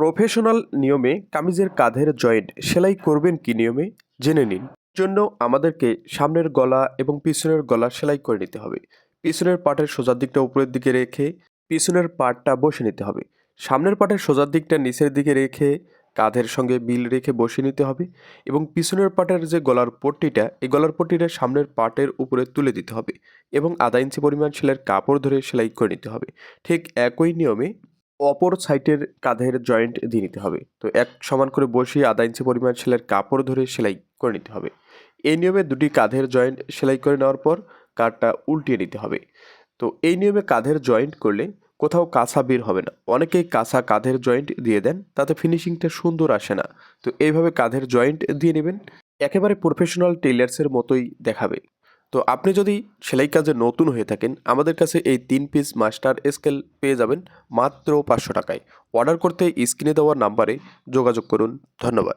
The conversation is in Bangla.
প্রফেশনাল নিয়মে কামিজের কাঁধের জয়েন্ট সেলাই করবেন কি নিয়মে? জেনে নিন। জন্য আমাদেরকে সামনের গলা এবং পিছনের গলা সেলাই করে নিতে হবে। পিছনের পাটের সোজার দিকটা উপরের দিকে রেখে পিছনের পাটটা বসে নিতে হবে। সামনের পাটের সোজার দিকটা নিচের দিকে রেখে কাঁধের সঙ্গে বিল রেখে বসে নিতে হবে এবং পিছনের পাটের যে গলার পট্টিটা, এই গলার পট্টিটা সামনের পাটের উপরে তুলে দিতে হবে এবং আধা ইঞ্চি পরিমাণ সেলাইয়ের কাপড় ধরে সেলাই করে নিতে হবে। ঠিক একই নিয়মে অপর সাইটের কাঁধের জয়েন্ট দিয়ে নিতে হবে। তো এক সমান করে বসিয়ে আধা ইঞ্চি পরিমাণ সেলাইয়ের কাপড় ধরে সেলাই করে নিতে হবে। এই নিয়মে দুটি কাঁধের জয়েন্ট সেলাই করে নেওয়ার পর কাঠটা উল্টিয়ে নিতে হবে। তো এই নিয়মে কাঁধের জয়েন্ট করলে কোথাও কাঁচা বের হবে না। অনেকেই কাঁচা কাঁধের জয়েন্ট দিয়ে দেন, তাতে ফিনিশিংটা সুন্দর আসে না। তো এইভাবে কাঁধের জয়েন্ট দিয়ে নেবেন। একেবারে প্রফেশনাল টেইলার্সের মতোই দেখাবে। তো আপনি যদি সেলাই কাজে নতুন হয়ে থাকেন, আমাদের কাছে এই তিন পিস মাস্টার স্কেল পেয়ে যাবেন মাত্র পাঁচশো টাকায়। অর্ডার করতে স্ক্রিনে দেওয়ার নাম্বারে যোগাযোগ করুন। ধন্যবাদ।